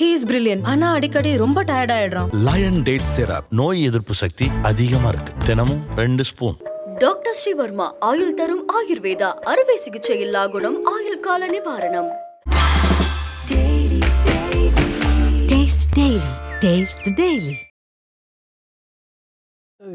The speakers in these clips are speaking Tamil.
ஹீ இஸ் பிரில்லியன் ஆனா அடிக்கடி ரொம்ப டயர்ட் ஆயிடுறான். லயன் டேட் சிரப் நோய் எதிர்ப்பு சக்தி அதிகமா இருக்கு. தினமும் ரெண்டு ஸ்பூன் டாக்டர் ஸ்ரீவர்மா ஆயுள் தரும் ஆயுர்வேதா அறுவை சிகிச்சை இல்லா குணம் ஆயுள் கால நிவாரணம். Taste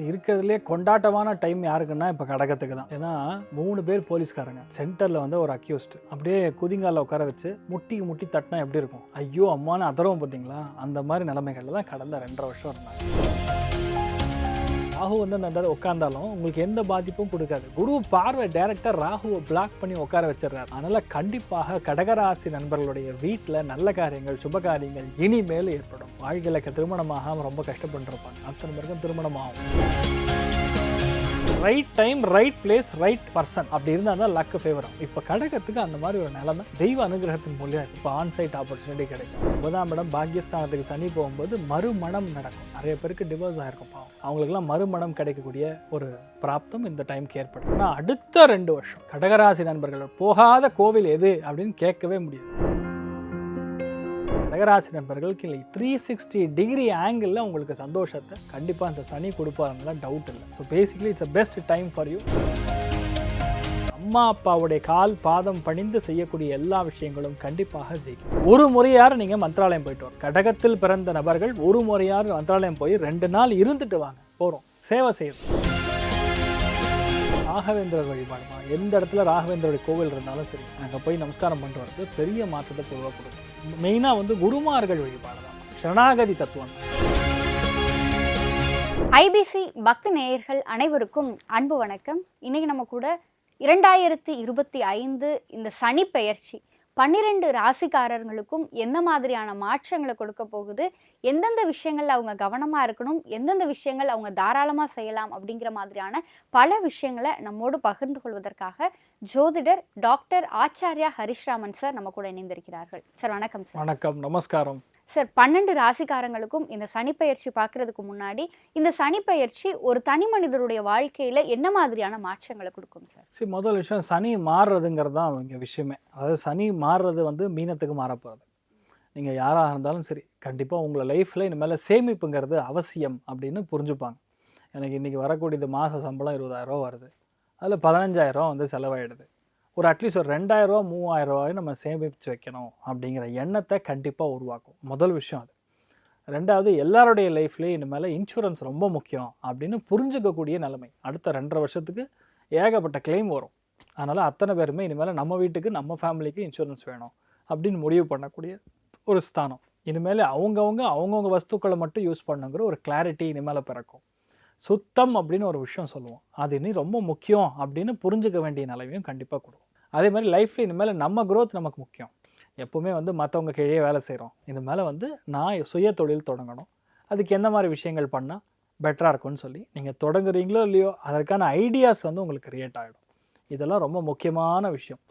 இருக்கிறதுலே கொண்டாட்டமான டைம் யாருக்குன்னா இப்போ கடகத்துக்கு தான். ஏன்னா மூணு பேர் போலீஸ்காரங்க. சென்டரில் வந்து ஒரு அக்யூஸ்ட் அப்படியே குதிங்காலில் உட்கார வச்சு முட்டிக்கு முட்டி தட்டினா எப்படி இருக்கும்? ஐயோ அம்மான்னு அதரவும் பார்த்தீங்களா அந்த மாதிரி நிலைமைகளில் தான் கடந்த ரெண்டரை வருஷம் இருந்தாங்க. ராகு வந்து அந்த இடத்துல உட்காந்தாலும் உங்களுக்கு எந்த பாதிப்பும் கொடுக்காது. குரு பார்வை டைரக்டாக ராகுவை பிளாக் பண்ணி உட்கார வச்சிடறாரு. அதனால் கண்டிப்பாக கடகராசி நண்பர்களுடைய வீட்டில் நல்ல காரியங்கள் சுப காரியங்கள் இனிமேல் ஏற்படும். வாழ்க்கையில் திருமணமாகாமல் ரொம்ப கஷ்டப்பட்டுருப்பாங்க. அத்தனை பேருக்கும் திருமணம் ஆகும். Right time right place right person அப்படி இருந்தால் தான் லக்கு ஃபேவர் இப்போ கடகத்துக்கு அந்த மாதிரி ஒரு நிலைமை தெய்வ அனுகிரகத்தின் மூலியம் இப்போ ஆன்சைட் ஆப்பர்ச்சுனிட்டி கிடைக்கும். ஒன்பதாம் இடம் பாக்கியஸ்தானத்துக்கு சனி போகும்போது மறுமணம் நடக்கும். நிறைய பேருக்கு டிவோர்ஸ் ஆகிருக்கும் பாவம். அவங்களுக்குலாம் மறுமணம் கிடைக்கக்கூடிய ஒரு பிராப்தம் இந்த டைம்க்கு ஏற்படும். ஆனால் அடுத்த ரெண்டு வருஷம் கடகராசி நண்பர்கள் போகாத கோவில் எது அப்படின்னு கேட்கவே முடியாது. கடகராசி நண்பர்கள் இல்லை த்ரீ சிக்ஸ்டி டிகிரி ஆங்கிளில் உங்களுக்கு சந்தோஷத்தை கண்டிப்பாக அந்த சனி கொடுப்பாருங்களா டவுட் இல்லை. So basically it's a best time for you அம்மா அப்பாவுடைய கால் பாதம் பணிந்து செய்யக்கூடிய எல்லா விஷயங்களும் கண்டிப்பாக ஜெயிக்கும். ஒரு முறையார் நீங்கள் மந்திராலயம் போயிட்டு வரும் கடகத்தில் பிறந்த நபர்கள் ஒரு முறையார் மந்திராலயம் போய் ரெண்டு நாள் இருந்துட்டு வாங்க. போகிறோம் சேவை செய்யணும். ராகவேந்திரர் வழிபாடுமா எந்த இடத்துல ராகவேந்திரருடைய கோவில் இருந்தாலும் சரி அங்கே போய் நமஸ்காரம் பண்ணுறது பெரிய மாற்றத்தை பொதுவாக கொடுக்கும். மெயினாக வந்து குருமார்கள் வழிபாடு தான். சரணாகதி தத்துவம். ஐபிசி பக்தி நேயர்கள் அனைவருக்கும் அன்பு வணக்கம். இன்னைக்கு நம்ம கூட இரண்டாயிரத்தி இருபத்தி ஐந்து இந்த சனி பெயர்ச்சி பன்னிரெண்டு ராசிக்காரர்களுக்கும் எந்த மாதிரியான மாற்றங்களை கொடுக்க போகுது? எந்தெந்த விஷயங்கள்ல அவங்க கவனமா இருக்கணும்? எந்தெந்த விஷயங்கள் அவங்க தாராளமா செய்யலாம்? அப்படிங்கிற மாதிரியான பல விஷயங்களை நம்மோடு பகிர்ந்து கொள்வதற்காக ஜோதிடர் டாக்டர் ஆச்சாரியா ஹரிஷ்ராமன் சார் நம்ம கூட இணைந்திருக்கிறார்கள். சார் வணக்கம் சார். வணக்கம். நமஸ்காரம். சார் பன்னெண்டு ராசிக்காரங்களுக்கும் இந்த சனிப்பெயர்ச்சி பார்க்கறதுக்கு முன்னாடி இந்த சனிப்பெயர்ச்சி ஒரு தனி மனிதருடைய வாழ்க்கையில் என்ன மாதிரியான மாற்றங்களை கொடுக்கும் சார்? சரி முதல் விஷயம் சனி மாறுறதுங்கிறது தான் இங்கே விஷயமே. அதாவது சனி மாறுறது வந்து மீனத்துக்கு மாறப்போகிறது நீங்கள் யாராக இருந்தாலும் சரி கண்டிப்பாக உங்களை லைஃப்பில் இனிமேல் சேமிப்புங்கிறது அவசியம் அப்படின்னு புரிஞ்சுப்பாங்க. எனக்கு இன்றைக்கி வரக்கூடியது மாத சம்பளம் இருபதாயிரரூவா வருது. அதில் பதினஞ்சாயிரம் வந்து செலவாயிடுது. ஒரு அட்லீஸ்ட் ஒரு ரெண்டாயிரரூவா மூவாயிரம் ரூபாய் நம்ம சேமித்து வைக்கணும் அப்படிங்கிற எண்ணத்தை கண்டிப்பாக உருவாக்கும். முதல் விஷயம் அது. ரெண்டாவது எல்லாருடைய லைஃப்லேயும் இனிமேல் இன்சூரன்ஸ் ரொம்ப முக்கியம் அப்படின்னு புரிஞ்சுக்கக்கூடிய நிலைமை. அடுத்த ரெண்டரை வருஷத்துக்கு ஏகப்பட்ட கிளைம் வரும். அதனால் அத்தனை பேருமே இனிமேல் நம்ம வீட்டுக்கு நம்ம ஃபேமிலிக்கு இன்சூரன்ஸ் வேணும் அப்படின்னு முடிவு பண்ணக்கூடிய ஒரு ஸ்தானம். இனிமேல் அவங்கவுங்க அவங்கவுங்க வஸ்துக்களை மட்டும் யூஸ் பண்ணுங்கிற ஒரு கிளாரிட்டி இனிமேல் பிறக்கும். சுத்தம் அப்படின்னு ஒரு விஷயம் சொல்லுவோம். அது இனி ரொம்ப முக்கியம் அப்படின்னு புரிஞ்சுக்க வேண்டிய நிலைமையும் கண்டிப்பாக கொடுக்கும். அதே மாதிரி லைஃப்பில் இனிமேல் நம்ம க்ரோத் நமக்கு முக்கியம். எப்போவுமே வந்து மற்றவங்க கீழே வேலை செய்கிறோம் இனிமேல் வந்து நான் சுய தொழில் தொடங்கணும். அதுக்கு எந்த மாதிரி விஷயங்கள் பண்ணால் பெட்டராக இருக்கும்னு சொல்லி நீங்கள் தொடங்குறீங்களோ இல்லையோ அதற்கான ஐடியாஸ் வந்து உங்களுக்கு கிரியேட் ஆகிடும் இதெல்லாம் ரொம்ப முக்கியமான விஷயம்.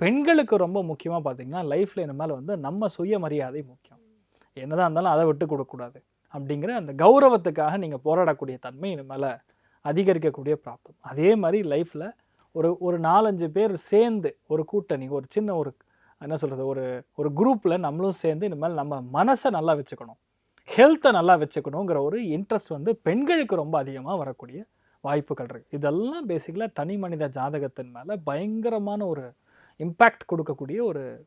பெண்களுக்கு ரொம்ப முக்கியமாக பார்த்தீங்கன்னா லைஃப்பில் இனிமேல் வந்து நம்ம சுயமரியாதை முக்கியம். என்னதான் இருந்தாலும் அதை விட்டு கொடுக்கக்கூடாது அப்படிங்கிற அந்த கௌரவத்துக்காக நீங்கள் போராடக்கூடிய தன்மை இனிமேல் அதிகரிக்கக்கூடிய பிராப்தம். அதே மாதிரி லைஃப்பில் ஒரு ஒரு நாலஞ்சு பேர் சேர்ந்து ஒரு கூட்டணி ஒரு சின்ன ஒரு என்ன சொல்கிறது ஒரு ஒரு குரூப்பில் நம்மளும் சேர்ந்து இனிமேல் நம்ம மனசை நல்லா வச்சுக்கணும். ஹெல்த்தை நல்லா வச்சுக்கணுங்கிற ஒரு இன்ட்ரெஸ்ட் வந்து பெண்களுக்கு ரொம்ப அதிகமாக வரக்கூடிய வாய்ப்புகள் இருக்குது இதெல்லாம் பேசிக்கலாக தனி மனித ஜாதகத்தின் மேலே பயங்கரமான ஒரு இம்பேக்ட் கொடுக்கக்கூடிய ஒரு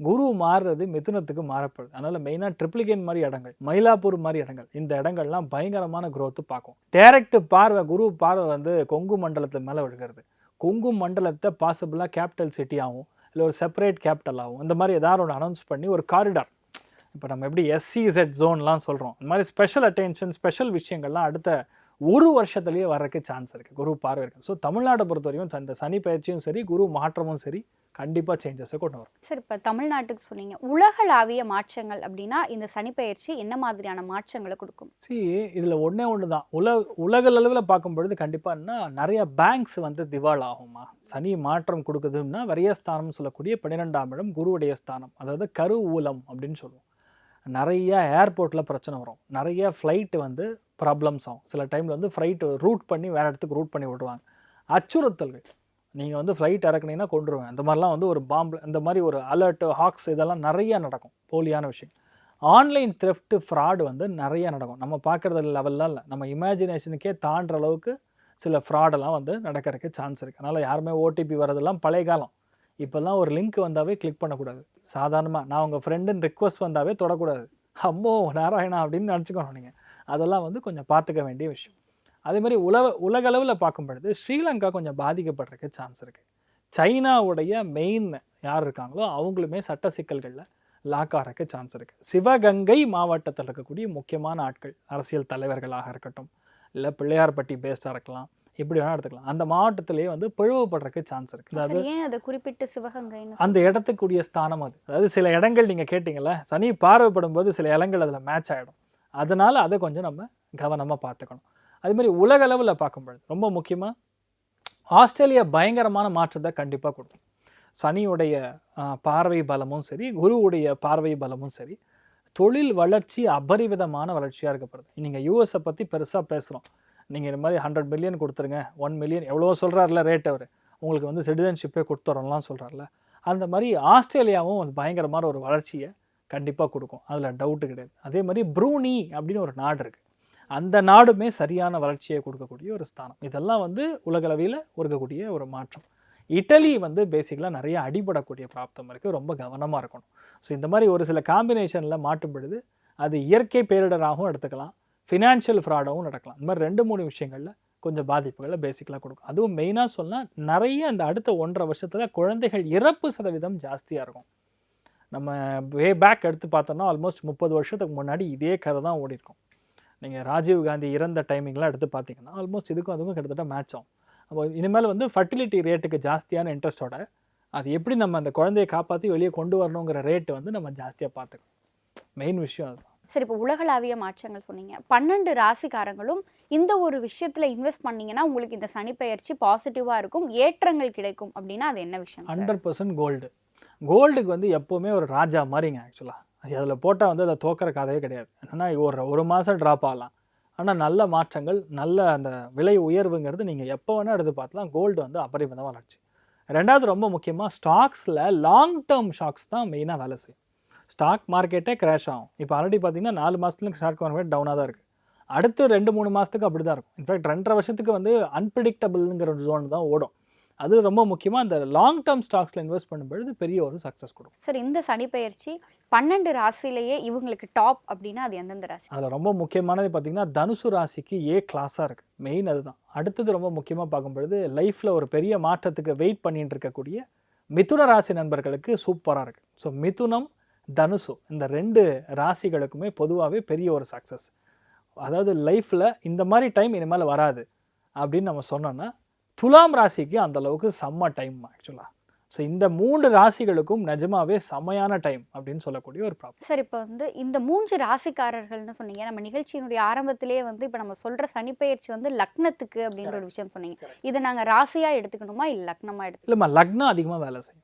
குரு மாறுறது மிதுனத்துக்கு மாறப்படுது. அதனால மெயினாக ட்ரிப்ளிகேன் மாதிரி இடங்கள் மயிலாப்பூர் மாதிரி இடங்கள் இந்த இடங்கள்லாம் பயங்கரமான growth பார்க்கும். டேரக்ட் பார்வை குரு பார்வை வந்து கொங்கு மண்டலத்து மேலே விழுகிறது. கொங்கு மண்டலத்தை பாசிபிளாக கேபிட்டல் சிட்டியாகவும் இல்லை ஒரு செப்பரேட் கேபிட்டல் ஆகும் இந்த மாதிரி ஏதாவது ஒன்று அனௌன்ஸ் பண்ணி ஒரு காரிடார் இப்போ நம்ம எப்படி எஸ்சிஇசெட் ஜோன்லாம் சொல்கிறோம் இந்த மாதிரி ஸ்பெஷல் அட்டென்ஷன் ஸ்பெஷல் விஷயங்கள்லாம் அடுத்த ஒரு வருஷத்துலேயே வர்றதுக்கு சான்ஸ் இருக்குது குரு பார்வை இருக்குது ஸோ தமிழ்நாட்டை பொறுத்த வரைக்கும் இந்த சனி பயிற்சியும் சரி குரு மாற்றமும் சரி கண்டிப்பாக சேஞ்சஸை கொண்டு வரும். சரி இப்போ தமிழ்நாட்டுக்கு சொன்னீங்க. உலகளாவிய மாற்றங்கள் அப்படின்னா இந்த சனிப்பெயர்ச்சி என்ன மாதிரியான மாற்றங்களை கொடுக்கும்? சி இதில் ஒன்றே ஒன்று தான் உலக உலக அளவில் பார்க்கும் பொழுது கண்டிப்பாக என்ன நிறைய பேங்க்ஸ் வந்து திவால் ஆகுமா சனி மாற்றம் கொடுக்குதுன்னா வரியஸ்தானம் சொல்லக்கூடிய பன்னிரெண்டாம் இடம் குருவுடைய ஸ்தானம். அதாவது கரு ஊலம் அப்படின்னு சொல்லுவோம். நிறையா ஏர்போர்ட்டில் பிரச்சனை வரும். நிறைய ஃப்ளைட்டு வந்து ப்ராப்ளம்ஸ் ஆகும். சில டைமில் வந்து ஃப்ளைட்டு ரூட் பண்ணி வேறு இடத்துக்கு ரூட் பண்ணி விடுவாங்க. அச்சுறுத்தல்கள். நீங்கள் வந்து ஃப்ளைட் இறக்குனீங்கன்னா கொண்டுருவேன் இந்த மாதிரிலாம் வந்து ஒரு பாம்பு இந்த மாதிரி ஒரு அலர்ட்டு ஹாக்ஸ் இதெல்லாம் நிறைய நடக்கும். போலியான விஷயம். ஆன்லைன் த்ரெஃப்ட்டு ஃப்ராடு வந்து நிறைய நடக்கும். நம்ம பார்க்குறது லெவல்லாம் இல்லை. நம்ம இமேஜினேஷனுக்கே தாண்டுற அளவுக்கு சில ஃப்ராடெல்லாம் வந்து நடக்கிறதுக்கு சான்ஸ் இருக்குது அதனால் யாருமே ஓடிபி வரதெல்லாம் பழைய காலம். இப்போல்லாம் ஒரு லிங்க் வந்தாவே கிளிக் பண்ணக்கூடாது. சாதாரணமாக நான் உங்கள் ஃப்ரெண்டுன்னு ரிக்வஸ்ட் வந்தாவே தொடக்கூடாது. அம்மோ நாராயணா அப்படின்னு நினச்சிக்கணும் நீங்கள் அதெல்லாம் வந்து கொஞ்சம் பார்த்துக்க வேண்டிய விஷயம். அதேமாதிரி உலக உலகளவில் பார்க்கும் பொழுது ஸ்ரீலங்கா கொஞ்சம் பாதிக்கப்படுறதுக்கு சான்ஸ் இருக்குது சைனாவுடைய மெயின் யார் இருக்காங்களோ அவங்களுமே சட்ட சிக்கல்களில் லாக் ஆகிறக்கு சான்ஸ் இருக்குது சிவகங்கை மாவட்டத்தில் இருக்கக்கூடிய முக்கியமான ஆட்கள் அரசியல் தலைவர்களாக இருக்கட்டும் இல்லை பிள்ளையார்பட்டி பேஸ்டாக இருக்கலாம் இப்படி வேணால் எடுத்துக்கலாம். அந்த மாவட்டத்திலேயே வந்து பிளவுபடுறதுக்கு சான்ஸ் இருக்குது அதாவது அதை குறிப்பிட்டு சிவகங்கைன்னு அந்த இடத்துக்குரிய ஸ்தானம் அது. அதாவது சில இடங்கள் நீங்கள் கேட்டிங்கல்ல சனி பார்வைப்படும் போது சில இடங்கள் அதில் மேட்ச் ஆகிடும் அதனால் அதை கொஞ்சம் நம்ம கவனமாக பார்த்துக்கணும். அதே மாதிரி உலக அளவில் பார்க்கும்பொழுது ரொம்ப முக்கியமாக ஆஸ்திரேலியா பயங்கரமான மாற்றத்தை கண்டிப்பாக கொடுக்கும். சனியுடைய பார்வை பலமும் சரி குருவுடைய பார்வை பலமும் சரி தொழில் வளர்ச்சி அபரிவிதமான வளர்ச்சியாக இருக்கப்படுது. நீங்கள் யூஎஸை பற்றி பெருசாக பேசுகிறோம் நீங்கள் இந்த மாதிரி ஹண்ட்ரட் மில்லியன் கொடுத்துருங்க ஒன் மில்லியன் எவ்வளோ சொல்கிறாருல ரேட் அவர். உங்களுக்கு வந்து சிட்டிசன்ஷிப்பே கொடுத்துறோம்லாம் சொல்கிறாருல அந்த மாதிரி ஆஸ்திரேலியாவும் வந்து பயங்கரமான ஒரு வளர்ச்சியை கண்டிப்பாக கொடுக்கும். அதில் டவுட்டு கிடையாது. அதே மாதிரி ப்ரூனி அப்படின்னு ஒரு நாடு இருக்குது அந்த நாடுமே சரியான வளர்ச்சியை கொடுக்கக்கூடிய ஒரு ஸ்தானம். இதெல்லாம் வந்து உலகளவில் இருக்கக்கூடிய ஒரு மாற்றம். இட்டலி வந்து பேசிக்கலாக நிறைய அடிபடக்கூடிய பிராப்தம் இருக்குது ரொம்ப கவனமாக இருக்கணும். ஸோ இந்த மாதிரி ஒரு சில காம்பினேஷனில் மாட்டுப்படுது அது இயற்கை பேரிடராகவும் எடுத்துக்கலாம். ஃபினான்ஷியல் ஃப்ராடாகவும் நடக்கலாம். இந்த மாதிரி ரெண்டு மூணு விஷயங்களில் கொஞ்சம் பாதிப்புகளை பேசிக்கலாக கொடுக்கும். அதுவும் மெயினாக சொன்னால் நிறைய அந்த அடுத்த ஒன்றரை வருஷத்தில் குழந்தைகள் இறப்பு சதவீதம் ஜாஸ்தியாக இருக்கும். நம்ம வே பேக் எடுத்து பார்த்தோம்னா ஆல்மோஸ்ட் முப்பது வருஷத்துக்கு முன்னாடி இதே கதை தான் ஓடி இருக்கும். நீங்கள் ராஜீவ் காந்தி இறந்த டைமிங்லாம் எடுத்து பார்த்தீங்கன்னா ஆல்மோஸ்ட் இதுக்கும் அதுக்கும் கிட்டத்தட்ட மேட்ச் ஆகும். அப்போ இனிமேல் வந்து ஃபர்டிலிட்டி ரேட்டுக்கு ஜாஸ்தியான இன்ட்ரெஸ்ட்டோட அது எப்படி நம்ம அந்த குழந்தையை காப்பாற்றி வெளியே கொண்டு வரணுங்கிற ரேட்டு வந்து நம்ம ஜாஸ்தியாக பார்த்துக்கணும். மெயின் விஷயம் அதுதான். சரி இப்போ உலகளாவிய மாற்றங்கள் சொன்னீங்க. பன்னெண்டு ராசிக்காரங்களும் இந்த ஒரு விஷயத்தில் இன்வெஸ்ட் பண்ணீங்கன்னா உங்களுக்கு இந்த சனிப்பெயர்ச்சி பாசிட்டிவாக இருக்கும் ஏற்றங்கள் கிடைக்கும் அப்படின்னா அது என்ன விஷயம் ஹண்ட்ரட் பர்சன்ட் கோல்டு கோல்டுக்கு வந்து எப்போவுமே ஒரு ராஜா மாதிரிங்க ஆக்சுவலாக அது அதில் போட்டால் வந்து அதை தோக்கிற கதையே கிடையாது. என்னென்னா ஒரு ஒரு மாதம் ட்ராப் ஆகலாம். ஆனால் நல்ல மாற்றங்கள் நல்ல அந்த விலை உயர்வுங்கிறது நீங்கள் எப்போ வேணால் எடுத்து பார்க்கலாம் கோல்டு வந்து அபரிமிதமாக வளர்ச்சி. ரெண்டாவது ரொம்ப முக்கியமாக ஸ்டாக்ஸில் லாங் டேர்ம் ஷாக்ஸ் தான் மெயினாக வேலை செய்யும். ஸ்டாக் மார்க்கெட்டே கிராஷ் ஆகும். இப்போ ஆல்ரெடி பார்த்தீங்கன்னா நாலு மாதத்துல ஸ்டாக் மார்க்கெட் டவுனாக தான் இருக்குது அடுத்து ரெண்டு மூணு மாதத்துக்கு அப்படி தான் இருக்கும் இன்ஃபேக்ட் ரெண்டரை வருஷத்துக்கு வந்து அன்பிரிடிக்டபிள்ங்கிற ஒரு ஜோன் தான் ஓடும். அது ரொம்ப முக்கியமாக அந்த லாங் டேர்ம் ஸ்டாக்ஸில் இன்வெஸ்ட் பண்ணும்பொழுது பெரிய ஒரு சக்ஸஸ் கொடுக்கும். சரி இந்த சனிப்பெயர்ச்சி பன்னெண்டு ராசியிலேயே இவங்களுக்கு டாப் அப்படின்னா அது எந்தெந்த ராசி? அதில் ரொம்ப முக்கியமானது பார்த்தீங்கன்னா தனுசு ராசிக்கு ஏ கிளாஸாக இருக்குது மெயின் அதுதான். அடுத்தது ரொம்ப முக்கியமாக பார்க்கும்பொழுது லைஃப்பில் ஒரு பெரிய மாற்றத்துக்கு வெயிட் பண்ணிட்டு இருக்கக்கூடிய மிதுன ராசி நண்பர்களுக்கு சூப்பராக இருக்குது ஸோ மிதுனம் தனுசு. இந்த ரெண்டு ராசிகளுக்குமே பொதுவாகவே பெரிய ஒரு சக்ஸஸ் அதாவது லைஃப்பில் இந்த மாதிரி டைம் இனிமேல் வராது அப்படின்னு நம்ம சொன்னோன்னா துலாம் ராசிக்கு அந்த அளவுக்கு செம்ம டைம் ஆக்சுவலாக ஸோ இந்த மூன்று ராசிகளுக்கும் நிஜமாவே செம்மையான டைம் அப்படின்னு சொல்லக்கூடிய ஒரு ப்ராப்ளம் சரி இப்போ வந்து இந்த மூன்று ராசிக்காரர்கள்னு சொன்னீங்க. நம்ம நிகழ்ச்சியினுடைய ஆரம்பத்திலேயே வந்து இப்போ நம்ம சொல்ற சனிப்பெயர்ச்சி வந்து லக்னத்துக்கு அப்படின்ற ஒரு விஷயம் சொன்னீங்க. இதை நாங்க ராசியா எடுத்துக்கணுமா இல்லை லக்னமா எடுத்து இல்லைம்மா லக்னம் அதிகமாக வேலை செய்யும்.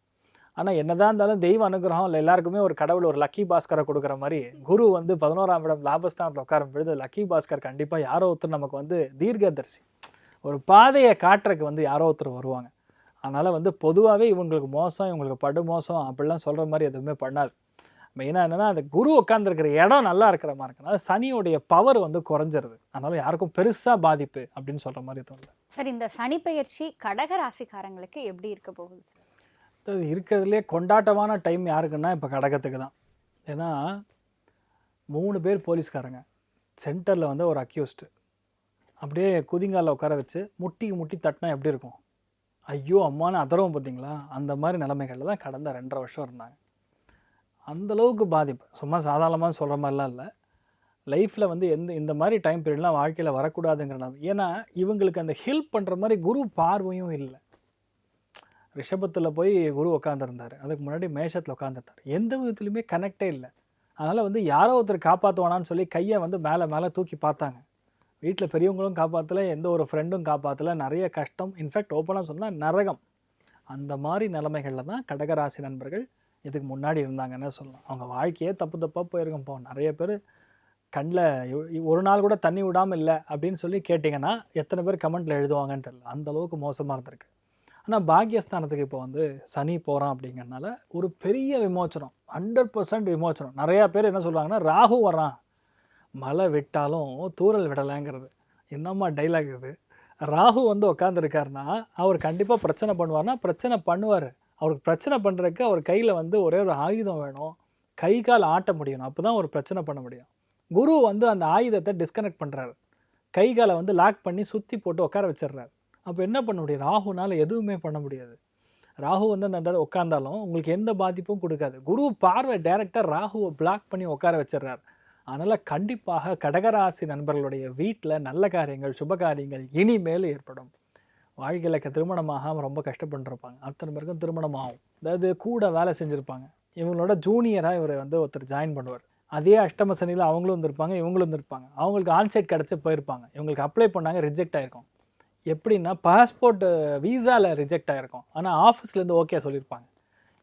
ஆனால் என்னதான் இருந்தாலும் தெய்வ அனுகிரகம் இல்லை. எல்லாருக்குமே ஒரு கடவுள் ஒரு லக்கி பாஸ்கரை கொடுக்குற மாதிரி குரு வந்து பதினோராம் இடம் லாபஸ்தானத்தில் உட்காரும் பொழுது லக்கி பாஸ்கர் கண்டிப்பாக யாரோ ஒருத்தர் நமக்கு வந்து தீர்க்கதரிசி. ஒரு பாதையை காட்டுறக்கு வந்து யாரோ ஒருத்தர் வருவாங்க. அதனால் வந்து பொதுவாகவே இவங்களுக்கு மோசம் இவங்களுக்கு படு மோசம் அப்படிலாம் சொல்கிற மாதிரி எதுவுமே பண்ணாது. மெயினாக என்னென்னா அந்த குரு உட்காந்துருக்கிற இடம் நல்லா இருக்கிற மாதிரி இருக்கனால சனியோடைய பவர் வந்து குறைஞ்சிருது. அதனால் யாருக்கும் பெருசாக பாதிப்பு அப்படின்னு சொல்கிற மாதிரி தோணுது சரி இந்த சனி பெயர்ச்சி கடக ராசிக்காரங்களுக்கு எப்படி இருக்க போகுது சார்? இருக்கிறதுலே கொண்டாட்டமான டைம் யாருக்குன்னா இப்போ கடகத்துக்கு தான். ஏன்னா மூணு பேர் போலீஸ்காரங்க. சென்டரில் வந்து ஒரு அக்யூஸ்டு அப்படியே குதிங்காலில் உட்கார வச்சு முட்டிக்கு முட்டி தட்டினா எப்படி இருக்கும்? ஐயோ அம்மானு அதரவும் பார்த்தீங்களா? அந்த மாதிரி நிலைமைகளில் தான் கடந்த ரெண்டரை வருஷம் இருந்தாங்க. அந்தளவுக்கு பாதிப்பு. சும்மா சாதாரணமாக சொல்கிற மாதிரிலாம் இல்லை. லைஃப்பில் வந்து எந்த இந்த மாதிரி டைம் பீரியட்லாம் வாழ்க்கையில் வரக்கூடாதுங்கிற ஏன்னா இவங்களுக்கு அந்த ஹெல்ப் பண்ணுற மாதிரி குரு பார்வையும் இல்லை. ரிஷபத்தில் போய் குரு உட்காந்துருந்தார் அதுக்கு முன்னாடி மேஷத்தில் உட்காந்துருந்தார் எந்த விதத்துலையுமே கனெக்டே இல்லை. அதனால் வந்து யாரோ ஒருத்தர் காப்பாற்றுவானான்னு சொல்லி கையை வந்து மேலே மேலே தூக்கி பார்த்தாங்க. வீட்டில் பெரியவங்களும் காப்பாற்றல எந்த ஒரு ஃப்ரெண்டும் காப்பாற்றல நிறைய கஷ்டம். இன்ஃபேக்ட் ஓப்பனாக சொன்னால் நரகம். அந்த மாதிரி நிலைமைகளில் தான் கடகராசி நண்பர்கள் இதுக்கு முன்னாடி இருந்தாங்கன்னு சொல்லலாம். அவங்க வாழ்க்கையே தப்பு தப்பாக போயிருக்கும். போ நிறைய பேர் கண்ணில் ஒரு நாள் கூட தண்ணி விடாமல் இல்லை அப்படின்னு சொல்லி கேட்டிங்கன்னா எத்தனை பேர் கமெண்ட்டில் எழுதுவாங்கன்னு தெரியல. அந்தளவுக்கு மோசமாக இருந்திருக்கு. ஆனால் பாக்கியஸ்தானத்துக்கு இப்போ வந்து சனி போகிறான் அப்படிங்கிறனால ஒரு பெரிய விமோச்சனம் ஹண்ட்ரட் பர்சன்ட் விமோச்சனம் நிறையா பேர் என்ன சொல்கிறாங்கன்னா ராகு வரான் மழை விட்டாலும் தூறல் விடலைங்கிறது. என்னம்மா டைலாக் இது? ராகு வந்து உட்காந்துருக்காருன்னா அவர் கண்டிப்பாக பிரச்சனை பண்ணுவார்னா பிரச்சனை பண்ணுவார். அவருக்கு பிரச்சனை பண்ணுறதுக்கு அவர் கையில் வந்து ஒரே ஒரு ஆயுதம் வேணும். கை கால் ஆட்ட முடியணும். அப்போ தான் ஒரு பிரச்சனை பண்ண முடியும். குரு வந்து அந்த ஆயுதத்தை டிஸ்கனெக்ட் பண்ணுறாரு கை காலை வந்து லாக் பண்ணி சுற்றி போட்டு உட்கார வச்சிடுறாரு. அப்போ என்ன பண்ண முடியும்? ராகுனால் எதுவுமே பண்ண முடியாது. ராகு வந்து அந்த இடத்துல உட்காந்தாலும் உங்களுக்கு எந்த பாதிப்பும் கொடுக்காது. குரு பார்வை டைரெக்டாக ராகுவை பிளாக் பண்ணி உட்கார வச்சிடுறாரு. அதனால் கண்டிப்பாக கடகராசி நண்பர்களுடைய வீட்டில் நல்ல காரியங்கள் சுப காரியங்கள் இனிமேல் ஏற்படும். வாழ்க்கையில் திருமணம் ஆகாமல் ரொம்ப கஷ்டப்பட்டுருப்பாங்க. அத்தனை பேருக்கும் திருமணம் ஆகும் அதாவது கூட வேலை செஞ்சுருப்பாங்க. இவங்களோட ஜூனியராக இவர் வந்து ஒருத்தர் ஜாயின் பண்ணுவார். அதே அஷ்டம சனியில் அவங்களும் வந்திருப்பாங்க இவங்களும் வந்திருப்பாங்க. அவங்களுக்கு ஆன்சைட் கிடச்சி போயிருப்பாங்க. இவங்களுக்கு அப்ளை பண்ணாங்க ரிஜெக்ட் ஆகிருக்கும் எப்படின்னா பாஸ்போர்ட் வீசாவில் ரிஜெக்ட் ஆகிருக்கும் ஆனால் ஆஃபீஸ்லேருந்து ஓகே சொல்லியிருப்பாங்க.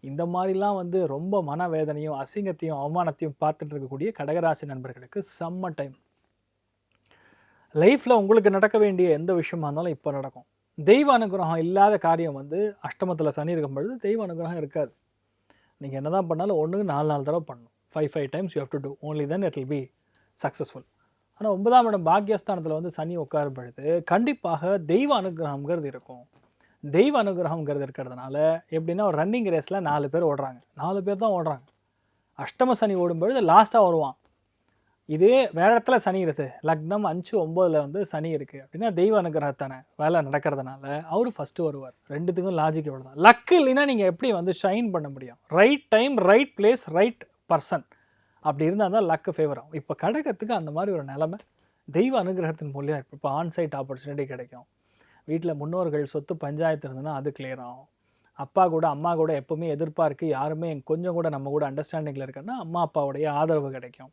இந்த மாதிரிலாம் வந்து ரொம்ப மனவேதனையும் அசிங்கத்தையும் அவமானத்தையும் பார்த்துட்டு இருக்கக்கூடிய கடகராசி நண்பர்களுக்கு செம்ம டைம் லைஃப்பில் உங்களுக்கு நடக்க வேண்டிய எந்த விஷயமா இருந்தாலும் இப்போ நடக்கும். தெய்வ அனுகிரகம் இல்லாத காரியம் வந்து அஷ்டமத்தில் சனி இருக்கும் பொழுது தெய்வ அனுகிரகம் இருக்காது. நீங்கள் என்ன தான் பண்ணாலும் ஒன்றுக்கு நாலு நாலு தடவை பண்ணணும். Five five times you have to do only then it will be successful ஆனால் ஒன்பதாம் இடம் பாக்கியஸ்தானத்தில் வந்து சனி உட்காரும் பொழுது கண்டிப்பாக தெய்வ அனுகிரகம்ங்கிறது இருக்கும். தெய்வ அனுகிரகம்ங்கிறது இருக்கிறதுனால எப்படின்னா ஒரு ரன்னிங் ரேஸில் நாலு பேர் ஓடுறாங்க. நாலு பேர் தான் ஓடுறாங்க. அஷ்டம சனி ஓடும்பொழுது லாஸ்ட்டாக வருவான். இதே வேற இடத்துல சனி இருக்குது லக்னம் அஞ்சு ஒம்போதில் வந்து சனி இருக்குது அப்படின்னா தெய்வ அனுகிரகத்தானே வேலை நடக்கிறதுனால அவர் ஃபஸ்ட்டு வருவார். ரெண்டுத்துக்கும் லாஜிக் இவ்வளோ தான் லக்கு இல்லைன்னா நீங்கள் எப்படி வந்து ஷைன் பண்ண முடியும்? Right time right place right person அப்படி இருந்தால் தான் லக்கு ஃபேவர் ஆகும். இப்போ கடகத்துக்கு அந்த மாதிரி ஒரு நிலமை தெய்வ அனுகிரகத்தின் மூலியம் இப்போ இப்போ ஆன்சைட் ஆப்பர்ச்சுனிட்டி கிடைக்கும். வீட்டில் முன்னோர்கள் சொத்து பஞ்சாயத்து இருந்ததுன்னா அது கிளியர் ஆகும். அப்பா கூட அம்மா கூட எப்பவுமே எதிர்பார்க்கு யாருமே கொஞ்சம் கூட நம்ம கூட அண்டர்ஸ்டாண்டிங்கில் இருக்குன்னா அம்மா அப்பாவுடைய ஆதரவு கிடைக்கும்.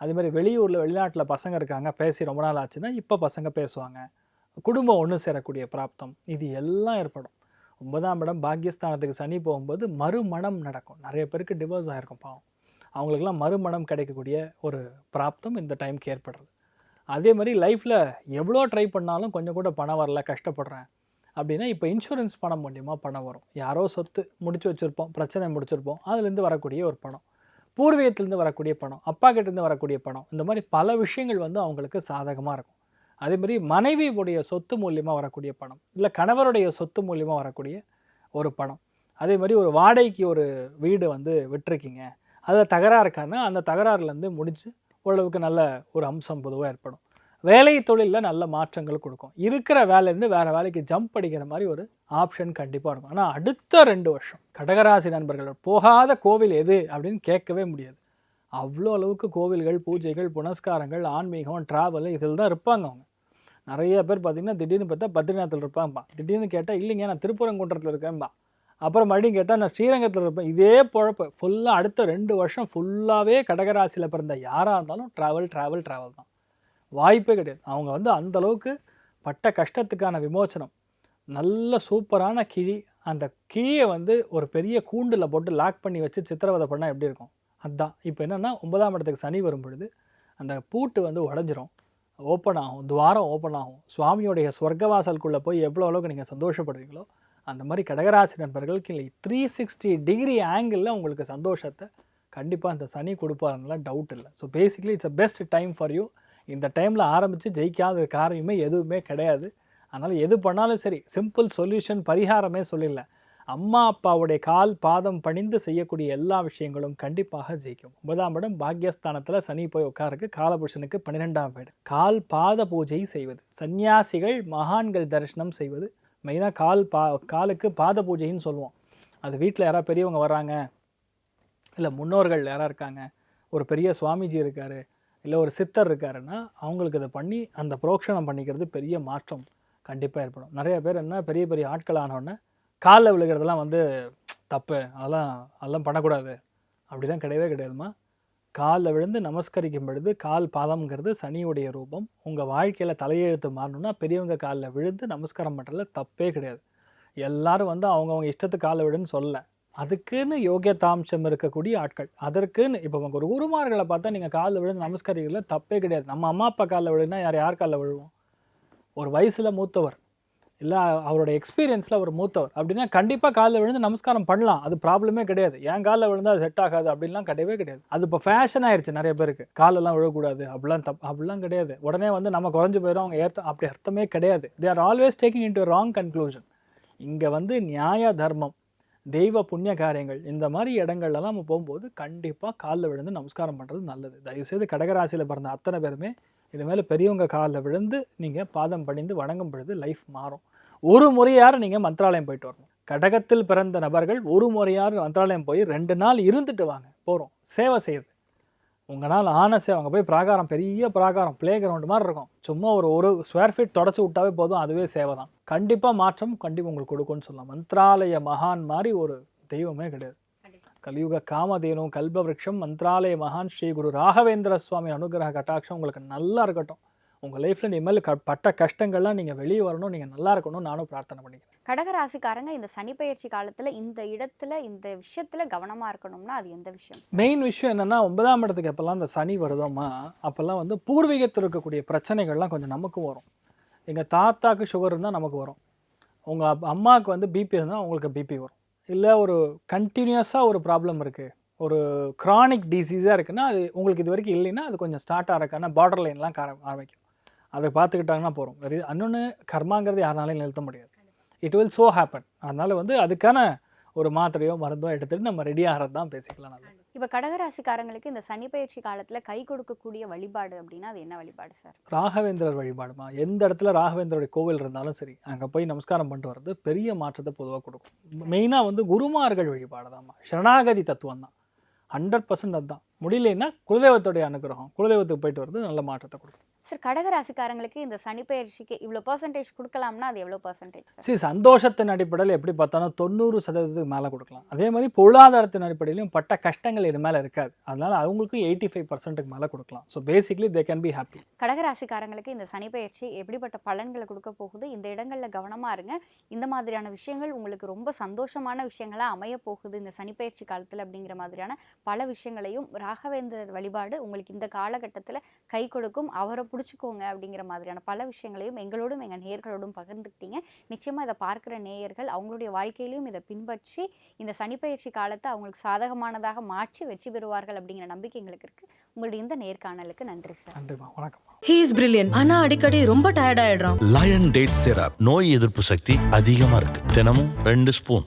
அதுமாதிரி வெளியூரில் வெளிநாட்டில் பசங்க இருக்காங்க பேசி ரொம்ப நாள் ஆச்சுன்னா இப்போ பசங்க பேசுவாங்க. குடும்பம் ஒன்று சேரக்கூடிய பிராப்தம். இது எல்லாம் ஏற்படும். ஒன்பதாம் இடம் பாக்கியஸ்தானத்துக்கு சனி போகும்போது மறுமணம் நடக்கும். நிறைய பேருக்கு டிவோர்ஸ் ஆகிருக்கும் பாவம். அவங்களுக்கெல்லாம் மறுமணம் கிடைக்கக்கூடிய ஒரு பிராப்தம் இந்த டைம்க்கு ஏற்படுறது. அதே மாதிரி லைஃப்பில் எவ்வளோ ட்ரை பண்ணாலும் கொஞ்சம் கூட பணம் வரல கஷ்டப்படுறேன் அப்படின்னா இப்போ இன்சூரன்ஸ் பணம் மூலியமாக பணம் வரும். யாரோ சொத்து முடிச்சு வச்சுருப்போம் பிரச்சனை முடிச்சிருப்போம் அதுலேருந்து வரக்கூடிய ஒரு பணம். பூர்வீகத்துலேருந்து வரக்கூடிய பணம் அப்பா கிட்டேருந்து வரக்கூடிய பணம் இந்த மாதிரி பல விஷயங்கள் வந்து அவங்களுக்கு சாதகமாக இருக்கும். அதே மாதிரி மனைவியுடைய சொத்து மூலியமாக வரக்கூடிய பணம் இல்லை கணவருடைய சொத்து மூலியமாக வரக்கூடிய ஒரு பணம். அதே மாதிரி ஒரு வாடகைக்கு ஒரு வீடு வந்து விட்டுருக்கீங்க அதில் தகராறு இருக்கான்னா அந்த தகராறுலேருந்து முடிஞ்சு ஓரளவுக்கு நல்ல ஒரு அம்சம் பொதுவாக ஏற்படும். வேலை தொழிலில் நல்ல மாற்றங்கள் கொடுக்கும். இருக்கிற வேலையிலேருந்து வேறு வேலைக்கு ஜம்ப் அடிக்கிற மாதிரி ஒரு ஆப்ஷன் கண்டிப்பாக இருக்கும். ஆனால் அடுத்த ரெண்டு வருஷம் கடகராசி நண்பர்கள் போகாத கோவில் எது அப்படின்னு கேட்கவே முடியாது. அவ்வளோ அளவுக்கு கோவில்கள் பூஜைகள் புனஸ்காரங்கள் ஆன்மீகம் ட்ராவல் இதில் தான் இருப்பாங்க அவங்க. நிறைய பேர் பார்த்தீங்கன்னா திடீர்னு பார்த்தா பத்ரிநாத்தில் இருப்பான்பா திடீர்னு கேட்டால் இல்லைங்க நான் திருப்பரங்குன்றத்தில் இருக்கேன்பா. அப்புறம் மறுபடியும் கேட்டால் நான் ஸ்ரீரங்கத்தில் இருப்பேன். இதே பொழப்பு. ஃபுல்லாக அடுத்த ரெண்டு வருஷம் ஃபுல்லாகவே கடகராசியில் பிறந்த யாராக இருந்தாலும் ட்ராவல் ட்ராவல் ட்ராவல் தான். வாய்ப்பே கிடையாது. அவங்க வந்து அந்த அளவுக்கு பட்ட கஷ்டத்துக்கான விமோச்சனம் நல்ல சூப்பரான கிழி. அந்த கிழியை வந்து ஒரு பெரிய கூண்டில் போட்டு லாக் பண்ணி வச்சு சித்திரவதை பண்ணால் எப்படி இருக்கும்? அதுதான் இப்போ என்னென்னா ஒன்பதாம் இடத்துக்கு சனி வரும் பொழுது அந்த பூட்டு வந்து உடஞ்சிரும். ஓப்பன் ஆகும். துவாரம் ஓப்பன் ஆகும். சுவாமியோடைய சொர்க்கவாசலுக்குள்ளே போய் எவ்வளோ அளவுக்கு நீங்கள் சந்தோஷப்படுவீங்களோ அந்த மாதிரி கடகராசி நண்பர்களுக்கு இல்லை. த்ரீ சிக்ஸ்டி டிகிரி ஆங்கிளில் உங்களுக்கு சந்தோஷத்தை கண்டிப்பாக அந்த சனி கொடுப்பாருலாம் டவுட் இல்லை. So basically it's a best time for you இந்த டைமில் ஆரம்பித்து ஜெயிக்காத காரியமே எதுவுமே கிடையாது. அதனால் எது பண்ணாலும் சரி சிம்பிள் சொல்யூஷன் பரிகாரமே சொல்லிடல. அம்மா அப்பாவுடைய கால் பாதம் பணிந்து செய்யக்கூடிய எல்லா விஷயங்களும் கண்டிப்பாக ஜெயிக்கும். ஒன்பதாம் இடம் பாக்யஸ்தானத்தில் சனி போய் உட்காருக்கு. காலபுருஷனுக்கு பன்னிரெண்டாம் வீடு. கால் பாத பூஜை செய்வது. சந்நியாசிகள் மகான்கள் தரிசனம் செய்வது. மெயினாக கால் பா காலுக்கு பாத பூஜைன்னு சொல்லுவோம். அது வீட்டில் யாராவது பெரியவங்க வர்றாங்க இல்லை முன்னோர்கள் யாராக இருக்காங்க ஒரு பெரிய சுவாமிஜி இருக்கார் இல்லை ஒரு சித்தர் இருக்காருன்னா அவங்களுக்கு இதை பண்ணி அந்த புரோக்ஷணம் பண்ணிக்கிறது பெரிய மாற்றம் கண்டிப்பாக ஏற்படும். நிறைய பேர் என்ன பெரிய பெரிய ஆட்கள் ஆனவுடனே காலில் விழுகிறதெல்லாம் வந்து தப்பு அதெல்லாம் அதெல்லாம் பண்ணக்கூடாது. அப்படிலாம் கிடையவே கிடையாதுமா. காலில் விழுந்து நமஸ்கரிக்கும் பொழுது கால் பாதம்ங்கிறது சனியுடைய ரூபம். உங்கள் வாழ்க்கையில் தலையெழுத்து மாறணும்னா பெரியவங்க காலில் விழுந்து நமஸ்காரம் பண்ணுறதுல தப்பே கிடையாது. எல்லாரும் வந்து அவங்கவுங்க இஷ்டத்துக்கு காலில் விழுன்னு சொல்லலை. அதுக்குன்னு யோகியதாம்சம் இருக்கக்கூடிய ஆட்கள். அதற்குன்னு இப்போ உங்கள் ஒரு குருமார்களை பார்த்தா நீங்கள் காலில் விழுந்து நமஸ்கரிக்கிறதுல தப்பே கிடையாது. நம்ம அம்மா அப்பா காலில் விழுனா யார் யார் காலில் விழுவோம்? ஒரு வயசில் மூத்தவர். இல்லை அவரோட எக்ஸ்பீரியன்ஸில் அவர் மூத்தவர். அப்படின்னா கண்டிப்பாக காலில் விழுந்து நமஸ்காரம் பண்ணலாம். அது ப்ராப்ளமே கிடையாது. என் காலில் விழுந்தா அது செட் ஆகாது அப்படின்லாம் கிடையவே கிடையாது. அது இப்போ ஃபேஷன் ஆயிடுச்சு நிறைய பேருக்கு. காலெல்லாம் விழக்கூடாது. அப்படிலாம் தப் அப்படிலாம் கிடையாது. உடனே வந்து நம்ம குறைஞ்சு போயிடும் அவங்க ஏற்ற அப்படி அர்த்தமே கிடையாது. They are always taking in to wrong conclusion இங்கே வந்து நியாய தர்மம் தெய்வ புண்ணிய காரியங்கள் இந்த மாதிரி இடங்கள்லாம் நம்ம போகும்போது கண்டிப்பாக காலில் விழுந்து நமஸ்காரம் பண்ணுறது நல்லது. தயவுசெய்து கடகராசியில் பிறந்த அத்தனை பேருமே இது மேலே பெரியவங்க காலில் விழுந்து நீங்கள் பாதம் பணிந்து வணங்கும் பொழுது லைஃப் மாறும். ஒரு முறையார் நீங்கள் மந்த்ராலயம் போயிட்டு வரணும். கடகத்தில் பிறந்த நபர்கள் ஒரு முறையாவது மந்த்ராலயம் போய் ரெண்டு நாள் இருந்துட்டு வாங்க. போகிறோம் சேவை செய்யுது. உங்களால் ஆன சேவை அங்கே போய் பிராகாரம் பெரிய பிராகாரம் ப்ளே கிரவுண்ட் மாதிரி இருக்கும். சும்மா ஒரு ஒரு ஸ்கொயர் ஃபீட் தொடச்சி விட்டாவே போதும். அதுவே சேவை தான். கண்டிப்பாக மாற்றம் கண்டிப்பாக உங்களுக்கு கொடுக்கும்னு சொல்லலாம். மந்த்ராலய மகான் மாதிரி ஒரு தெய்வமே கிடையாது. கலியுக காமதேனு கல்பவருஷம் மந்த்ராலய மகான் ஸ்ரீ குரு ராகவேந்திர சுவாமி அனுகிரக கட்டாட்சம் உங்களுக்கு நல்லா இருக்கட்டும். உங்கள் லைஃப்பில் இனிமேல் க பட்ட கஷ்டங்கள்லாம் நீங்கள் வெளியே வரணும் நீங்கள் நல்லா இருக்கணும்னு நானும் பிரார்த்தனை பண்ணிக்கிறேன். கடகராசிக்காரங்க இந்த சனி பெயர்ச்சி காலத்துல இந்த இடத்துல இந்த விஷயத்துல கவனமா இருக்கணும்னா அது எந்த விஷயம்? மெயின் விஷயம் என்னென்னா ஒன்பதாம் இடத்துக்கு எப்போல்லாம் இந்த சனி வருதோமா அப்போல்லாம் வந்து பூர்வீகத்தில் இருக்கக்கூடிய பிரச்சனைகள்லாம் கொஞ்சம் நமக்கும் வரும். எங்கள் தாத்தாக்கு சுகர் இருந்தால் நமக்கு வரும். உங்கள் அம்மாவுக்கு வந்து பிபி இருந்தால் உங்களுக்கு பிபி வரும். இல்லை ஒரு கண்டினியூஸாக ஒரு ப்ராப்ளம் இருக்குது ஒரு க்ரானிக் டிசீஸாக இருக்குன்னா அது உங்களுக்கு இது வரைக்கும் இல்லைன்னா அது கொஞ்சம் ஸ்டார்ட் ஆகிறக்கான பார்டர் லைன்லாம் கார ஆரம்பிக்கும். அதை பார்த்துக்கிட்டாங்கன்னா போகிறோம் வெரி இன்னொன்று கர்மாங்கிறது யாருனாலையும் நிறுத்த முடியாது. இட் வில் ஸோ ஹேப்பன் அதனால் வந்து அதுக்கான ஒரு மாத்திரையோ மருந்தோ எடுத்துகிட்டு நம்ம ரெடி ஆகிறது தான் பேசிக்கலாம் நல்லா இப்போ கடகராசிக்காரங்களுக்கு இந்த சனி பயிற்சி காலத்தில் கை கொடுக்கக்கூடிய வழிபாடு அப்படின்னா அது என்ன வழிபாடு சார்? ராகவேந்திரர் வழிபாடுமா? எந்த இடத்துல ராகவேந்திரருடைய கோவில் இருந்தாலும் சரி அங்கே போய் நமஸ்காரம் பண்ணிட்டு வர்றது பெரிய மாற்றத்தை பொதுவாக கொடுக்கும். மெயினாக வந்து குருமார்கள் வழிபாடு தான்மா சரணாகதி தத்துவம் தான் ஹண்ட்ரட் பர்சன்ட் அதுதான். முடியலைன்னா குலதெய்வத்துடைய அனுகிரகம். குலதெய்வத்துக்கு போயிட்டு வர்றது நல்ல மாற்றத்தை கொடுக்கும். சார் கடகராசிக்காரங்களுக்கு இந்த சனி பெயர்ச்சிக்கு இவ்வளோ பர்சன்டேஜ் கொடுக்கலாம்னா அது எவ்வளோ பர்சன்டேஜ் சார்? சந்தோஷத்தின் அடிப்படையில் எப்படி பார்த்தாலும் தொண்ணூறு சதவீதத்துக்கு மேலே கொடுக்கலாம். அதே மாதிரி பொருளாதாரத்தின் அடிப்படையிலும் பட்ட கஷ்டங்கள் இது மேலே இருக்காது. அதனால அவங்களுக்கும் எயிட்டி ஃபைவ் பர்சன்ட்டுக்கு மேலே கொடுக்கலாம். So basically they can be happy கடகராசிக்காரங்களுக்கு இந்த சனி பெயர்ச்சி எப்படிப்பட்ட பலன்களை கொடுக்க போகுது? இந்த இடங்கள்ல கவனமா இருங்க. இந்த மாதிரியான விஷயங்கள் உங்களுக்கு ரொம்ப சந்தோஷமான விஷயங்களா அமைய போகுது இந்த சனி பெயர்ச்சி காலத்துல அப்படிங்கிற மாதிரியான பல விஷயங்களையும் ராகவேந்திரர் வழிபாடு உங்களுக்கு இந்த காலகட்டத்துல கை கொடுக்கும். அவரை பிடிச்சிக்கோங்க அப்படிங்கிற மாதிரியான பல விஷயங்களையும் எங்களோடும் எங்கள் நேயர்களோடும் பகிர்ந்துக்கிட்டீங்க. நிச்சயமாக இதை பார்க்குற நேயர்கள் அவங்களுடைய வாழ்க்கையிலையும் இதை பின்பற்றி இந்த சனிப்பயிற்சி காலத்தை அவங்களுக்கு சாதகமானதாக மாற்றி வெற்றி பெறுவார்கள் அப்படிங்கிற நம்பிக்கை எங்களுக்கு இருக்குது உங்களுடைய இந்த நேர்காணலுக்கு நன்றி சார். நன்றிமா வணக்கம் ஹீ இஸ் பிரில்லியன் ஆனா அடிக்கடி ரொம்ப டயர்ட் ஆயிடுறான். லயன் டேட் சிரப் நோய் எதிர்ப்பு சக்தி அதிகமா இருக்கு. தினமும் ரெண்டு ஸ்பூன்